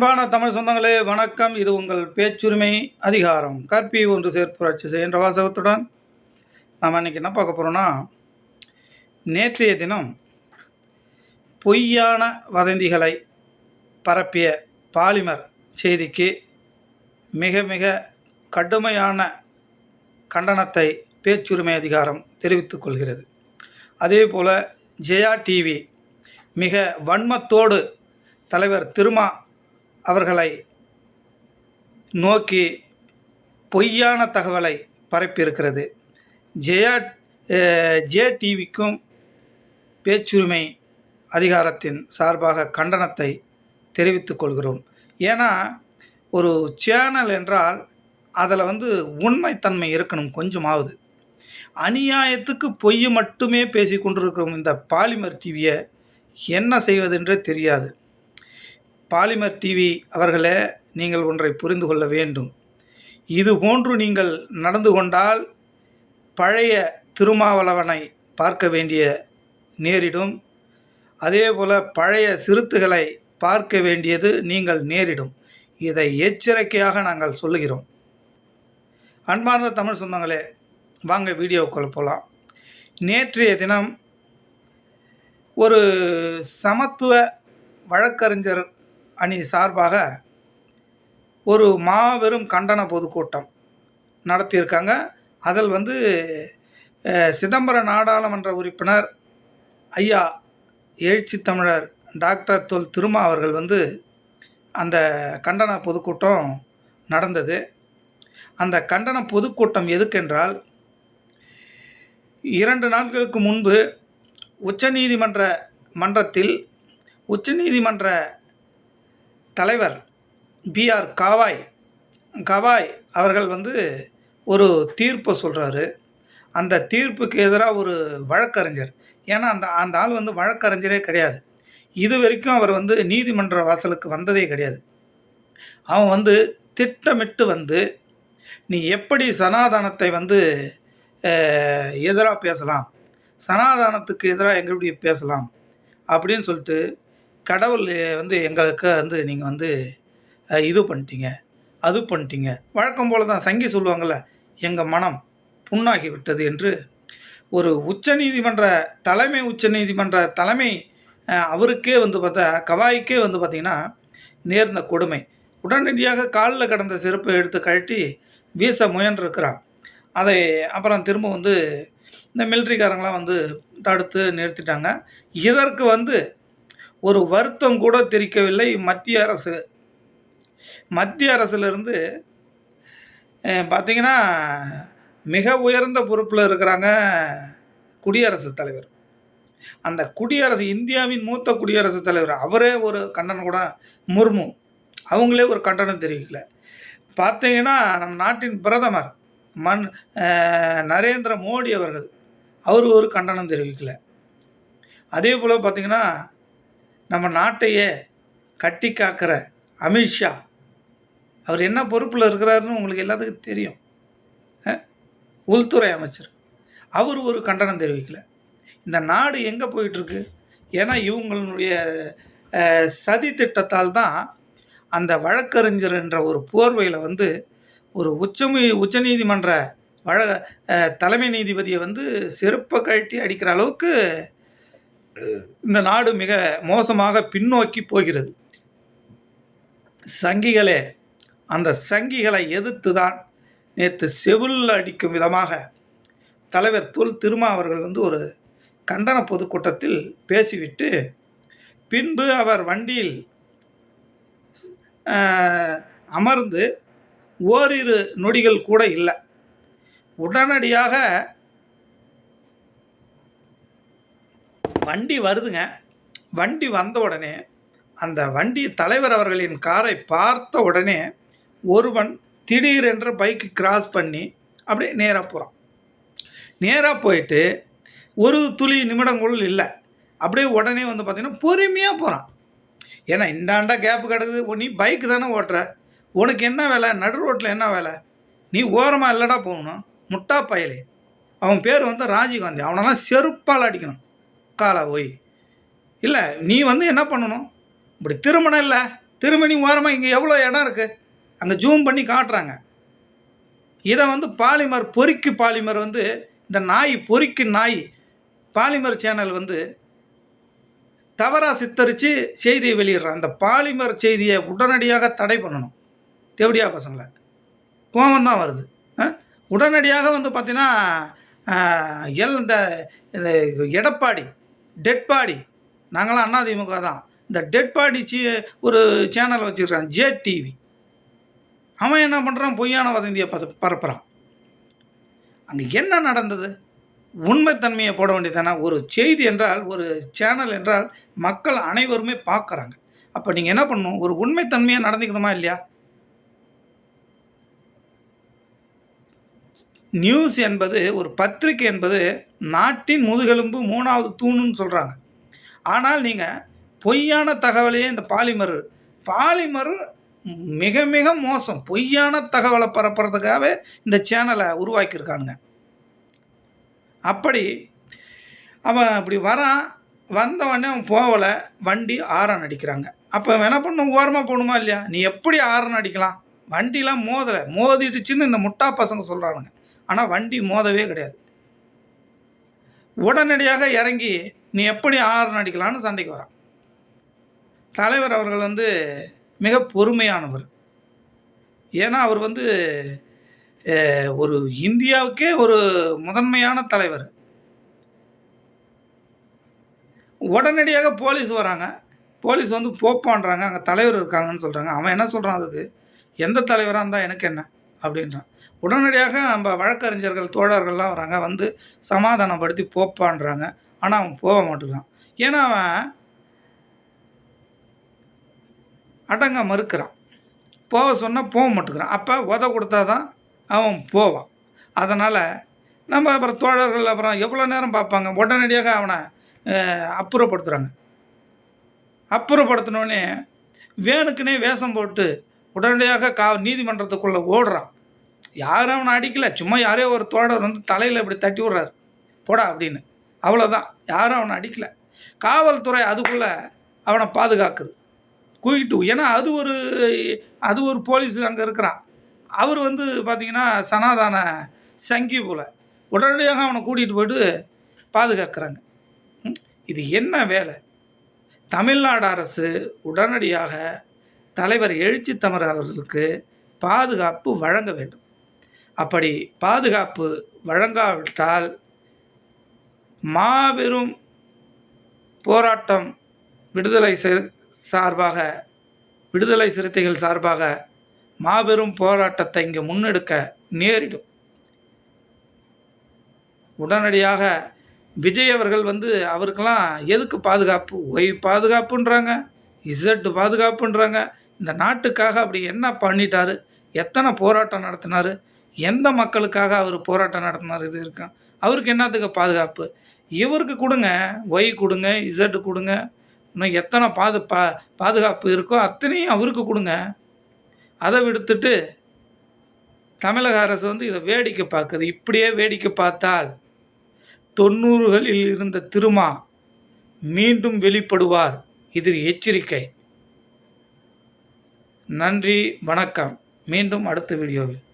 அன்பான தமிழ் சொந்தங்களே வணக்கம். இது உங்கள் பேச்சுரிமை அதிகாரம். கற்பி ஒன்று சேர்ப்புராட்சி செய்கின்ற வாசகத்துடன் நாம் அன்றைக்கி என்ன பார்க்க போகிறோன்னா நேற்றைய தினம் பொய்யான வதந்திகளை பரப்பிய பாலிமர் செய்திக்கு மிக மிக கடுமையான கண்டனத்தை பேச்சுரிமை அதிகாரம் தெரிவித்துக் கொள்கிறது. அதே போல் ஜெயா டிவி மிக வன்மத்தோடு தலைவர் திருமா அவர்களை நோக்கி பொய்யான தகவலை பரப்பியிருக்கிறது. ஜெயா ஜே டிவிக்கும் பேச்சுரிமை அதிகாரத்தின் சார்பாக கண்டனத்தை தெரிவித்துக் கொள்கிறோம். ஏன்னா ஒரு சேனல் என்றால் அதில் வந்து உண்மைத்தன்மை இருக்கணும் கொஞ்சமாவது. அநியாயத்துக்கு பொய் மட்டுமே பேசி கொண்டிருக்கும் இந்த பாலிமர் டிவியை என்ன செய்வதென்றே தெரியாது. பாலிமர் டிவி அவர்களே நீங்கள் ஒன்றை புரிந்து கொள்ள வேண்டும். இது போன்று நீங்கள் நடந்து கொண்டால் பழைய திருமாவளவனை பார்க்க வேண்டிய நேரிடும். அதே போல் பழைய சிறுத்துகளை பார்க்க வேண்டியது நீங்கள் நேரிடும். இதை எச்சரிக்கையாக நாங்கள் சொல்லுகிறோம். அன்பார்ந்த தமிழ் சொந்தங்களே வாங்க வீடியோக்குள்ள போகலாம் நேற்றைய தினம் ஒரு சமத்துவ வழக்கறிஞர் அணி சார்பாக ஒரு மாபெரும் கண்டன பொதுக்கூட்டம் நடத்தியிருக்காங்க. அதில் வந்து சிதம்பர சிதம்பரம் நாடாளுமன்ற உறுப்பினர் ஐயா எழுச்சி தமிழர் டாக்டர் தொல் திருமா அவர்கள் வந்து அந்த கண்டன பொதுக்கூட்டம் நடந்தது. அந்த கண்டன பொதுக்கூட்டம் எதுக்கென்றால் இரண்டு நாட்களுக்கு முன்பு உச்சநீதிமன்ற மன்றத்தில் உச்சநீதிமன்ற தலைவர் பிஆர் காவாய். கவாய் அவர்கள் வந்து ஒரு தீர்ப்பை சொல்கிறாரு அந்த தீர்ப்புக்கு எதிராக ஒரு வழக்கறிஞர். ஏன்னா அந்த அந்த ஆள் வந்து வழக்கறிஞரே கிடையாது. இது வரைக்கும் அவர் வந்து நீதிமன்ற வாசலுக்கு வந்ததே கிடையாது. அவன் வந்து திட்டமிட்டு வந்து நீ எப்படி சனாதானத்தை வந்து எதிராக பேசலாம்? சனாதானத்துக்கு எதிராக எங்க பேசலாம்? அப்படின்னு சொல்லிட்டு கடவுள் வந்து எங்களுக்கு வந்து நீங்கள் வந்து இது பண்ணிட்டீங்க அது பண்ணிட்டீங்க. வழக்கம் போல் தான் சங்கி சொல்லுவாங்கள்ல எங்கள் மனம் புண்ணாகி விட்டது என்று ஒரு உச்சநீதிமன்ற தலைமை உச்சநீதிமன்ற தலைமை அவருக்கே வந்து பார்த்தா கவாய்க்கே வந்து பார்த்திங்கன்னா நேர்ந்த கொடுமை. உடனடியாக காலில் கடந்த செருப்பை எடுத்து கழட்டி வீச முயன்றிருக்கிறான். அதை அப்புறம் திரும்ப வந்து இந்த மிலிட்ரிக்காரங்களாம் வந்து தடுத்து நிறுத்திட்டாங்க. இதற்கு வந்து ஒரு வருத்தம் கூட தெரிவிக்கவில்லை மத்திய அரசு. மத்திய அரசுலேருந்து பார்த்திங்கன்னா மிக உயர்ந்த பொறுப்பில் இருக்கிறாங்க குடியரசுத் தலைவர். அந்த குடியரசு இந்தியாவின் மூத்த குடியரசுத் தலைவர் அவரே ஒரு கண்டனம் கூட முர்மு. அவங்களே ஒரு கண்டனம் தெரிவிக்கல. பார்த்தீங்கன்னா நம் நாட்டின் பிரதமர் மன் நரேந்திர மோடி அவர்கள் அவர் ஒரு கண்டனம் தெரிவிக்கல. அதே போல் பார்த்திங்கன்னா நம்ம நாட்டையே கட்டி காக்கிற அமித்ஷா அவர் என்ன பொறுப்பில் இருக்கிறாருன்னு உங்களுக்கு எல்லாத்துக்கும் தெரியும். உள்துறை அமைச்சர். அவர் ஒரு கண்டனம் தெரிவிக்கல. இந்த நாடு எங்கே போயிட்டுருக்கு? ஏன்னா இவங்களுடைய சதி திட்டத்தால் தான் அந்த வழக்கறிஞர் என்ற ஒரு போர்வையில் வந்து ஒரு உச்சமி உச்சநீதிமன்ற வழ தலைமை நீதிபதியை வந்து செருப்பை கழட்டி அடிக்கிற அளவுக்கு இந்த நாடு மிக மோசமாக பின்னோக்கி போகிறது. சங்கிகளே அந்த சங்கிகளை எதிர்த்து தான் நேற்று செவில் அடிக்கும் விதமாக தலைவர் தொல் திருமா அவர்கள் வந்து ஒரு கண்டன பொதுக்கூட்டத்தில் பேசிவிட்டு பின்பு அவர் வண்டியில் அமர்ந்து ஓரிரு நொடிகள் கூட இல்லை. உடனடியாக வண்டி வருதுங்க. வண்டி வந்த உடனே அந்த வண்டி தலைவர் அவர்களின் காரை பார்த்த உடனே ஒருவன் திடீரென்று பைக்கு கிராஸ் பண்ணி அப்படியே நேராக போகிறான் நேராக போயிட்டு ஒரு துளி நிமிடங்களும் இல்லை. அப்படியே உடனே வந்து பார்த்திங்கன்னா பொறுமையாக போகிறான் ஏன்னா இந்தாண்டா கேப்பு கிடக்குது. நீ பைக்கு தானே ஓட்டுற. உனக்கு என்ன வேலை? நடு ரோட்டில் என்ன வேலை? நீ ஓரமாக இல்லைடா போகணும். முட்டா பயலே. அவன் பேர் வந்து ராஜீவ்காந்தி. அவனெல்லாம் செருப்பால் அடிக்கணும். காலா ஓய். இல்லை நீ வந்து என்ன பண்ணணும்? இப்படி திருமணம் இல்லை. திருமணி ஓரமாக இங்கே எவ்வளோ இடம் இருக்குது அங்கே ஜூம் பண்ணி காட்டுறாங்க. இதை வந்து பாலிமர் பொறிக்கு பாலிமர் வந்து இந்த நாய் பொறிக்கு நாய் பாலிமர் சேனல் வந்து தவறாக சித்தரித்து செய்தியை வெளியிடுறான் அந்த பாலிமர் செய்தியை உடனடியாக தடை பண்ணணும். தேவடியா பசங்களை. கோபம் தான் வருது. ஆ? உடனடியாக வந்து பார்த்திங்கன்னா எல் இந்த இந்த எடப்பாடி டெட் பாடி நாங்களாம் அதிமுக தான். இந்த டெட் பாடி சி ஒரு சேனல் வச்சுருக்கான் ஜே டிவி அவன் என்ன பண்ணுறான் பொய்யான வதந்தியை பத பரப்புகிறான் அங்கே என்ன நடந்தது? உண்மைத்தன்மையை போட வேண்டியதானே ஒரு செய்தி என்றால் ஒரு சேனல் என்றால் மக்கள் அனைவருமே பார்க்குறாங்க. அப்போ நீங்கள் என்ன பண்ணணும்? ஒரு உண்மைத்தன்மையாக நடந்துக்கணுமா இல்லையா? நியூஸ் என்பது ஒரு பத்திரிக்கை என்பது நாட்டின் முதுகெலும்பு மூணாவது தூணுன்னு சொல்கிறாங்க ஆனால் நீங்கள் பொய்யான தகவலையே இந்த பாலிமர் பாலிமர் மிக மிக மோசம். பொய்யான தகவலை பரப்புறதுக்காகவே இந்த சேனலை உருவாக்கியிருக்கானுங்க. அப்படி அவன் அப்படி வரான் வந்தவொடனே அவன் போகலை வண்டி ஆரன் அடிக்கிறாங்க. அப்போ அவன் என்ன பண்ணும் ஓரமாக போகணுமா இல்லையா? நீ எப்படி ஆரன் அடிக்கலாம்? வண்டிலாம் மோதலை மோதிடுச்சுன்னு இந்த முட்டா பசங்க சொல்கிறானுங்க ஆனால் வண்டி மோதவே கிடையாது. உடனடியாக இறங்கி நீ எப்படி ஆரன் அடிக்கலான்னு சண்டைக்கு வரான். தலைவர் அவர்கள் வந்து மிக பொறுமையானவர். ஏன்னா அவர் வந்து ஒரு இந்தியாவுக்கே ஒரு முதன்மையான தலைவர். உடனடியாக போலீஸ் வராங்க. போலீஸ் வந்து போப்பான்றாங்க அங்கே தலைவர் இருக்காங்கன்னு சொல்கிறாங்க அவன் என்ன சொல்கிறான் அதுக்கு? எந்த தலைவராக இருந்தால் எனக்கு என்ன? அப்படின்றான். உடனடியாக நம்ம வழக்கறிஞர்கள் தோழர்கள்லாம் வராங்க. வந்து சமாதானப்படுத்தி போப்பான்றாங்க. ஆனால் அவன் போக மாட்டேங்கிறான். ஏன்னா அவன் அடங்க மறுக்கிறான். போக சொன்னால் போக மாட்டேங்கிறான். அப்போ உத கொடுத்தா தான் அவன் போவான். அதனால் நம்ம அப்புறம் தோழர்கள் அப்புறம் எவ்வளோ நேரம் பார்ப்பாங்க? உடனடியாக அவனை அப்புறப்படுத்துகிறாங்க அப்புறப்படுத்தினோடனே வேணுக்குனே வேஷம் போட்டு உடனடியாக கா நீதிமன்றத்துக்குள்ளே ஓடுறான். யாரும் அவனை அடிக்கலை. சும்மா யாரையோ ஒரு தோழர் வந்து தலையில் இப்படி தட்டி விடுறாரு. போடா அப்படின்னு. அவ்வளோதான் யாரும் அவனை அடிக்கலை. காவல்துறை அதுக்குள்ளே அவனை பாதுகாக்குது. கூக்கிட்டு ஏன்னா அது ஒரு அது ஒரு போலீஸ் அங்கே இருக்கிறான். அவர் வந்து பார்த்திங்கன்னா சனாதான சங்கி போல. உடனடியாக அவனை கூட்டிகிட்டு போயிட்டு பாதுகாக்கிறாங்க. இது என்ன வேலை? தமிழ்நாடு அரசு உடனடியாக தலைவர் எழுச்சி தமிழ் அவர்களுக்கு பாதுகாப்பு வழங்க வேண்டும். அப்படி பாதுகாப்பு வழங்காவிட்டால் மாபெரும் போராட்டம் விடுதலை சிறு- சார்பாக விடுதலை சிறுத்தைகள் சார்பாக மாபெரும் போராட்டத்தை இங்கே முன்னெடுக்க நேரிடும். உடனடியாக விஜய் அவர்கள் வந்து அவருக்கெல்லாம் எதுக்கு பாதுகாப்பு? ஒய் பாதுகாப்புன்றாங்க இசட் பாதுகாப்புன்றாங்க இந்த நாட்டுக்காக அப்படி என்ன பண்ணிட்டாரு? எத்தனை போராட்டம் நடத்தினாரு? எந்த மக்களுக்காக அவர் போராட்டம் நடத்தினார்? இது இருக்கும். அவருக்கு என்னத்துக்கு பாதுகாப்பு? இவருக்கு கொடுங்க. ஒய் கொடுங்க. இசட்டு கொடுங்க. இன்னும் எத்தனை பாது பா பாதுகாப்பு இருக்கோ அத்தனையும் அவருக்கு கொடுங்க. அதை விடுத்துட்டு தமிழக அரசு வந்து இதை வேடிக்கை பார்க்குது. இப்படியே வேடிக்கை பார்த்தால் தொண்ணூறுகளில் இருந்த திருமா மீண்டும் வெளிப்படுவார். இது எச்சரிக்கை. நன்றி வணக்கம். மீண்டும் அடுத்த வீடியோவில்.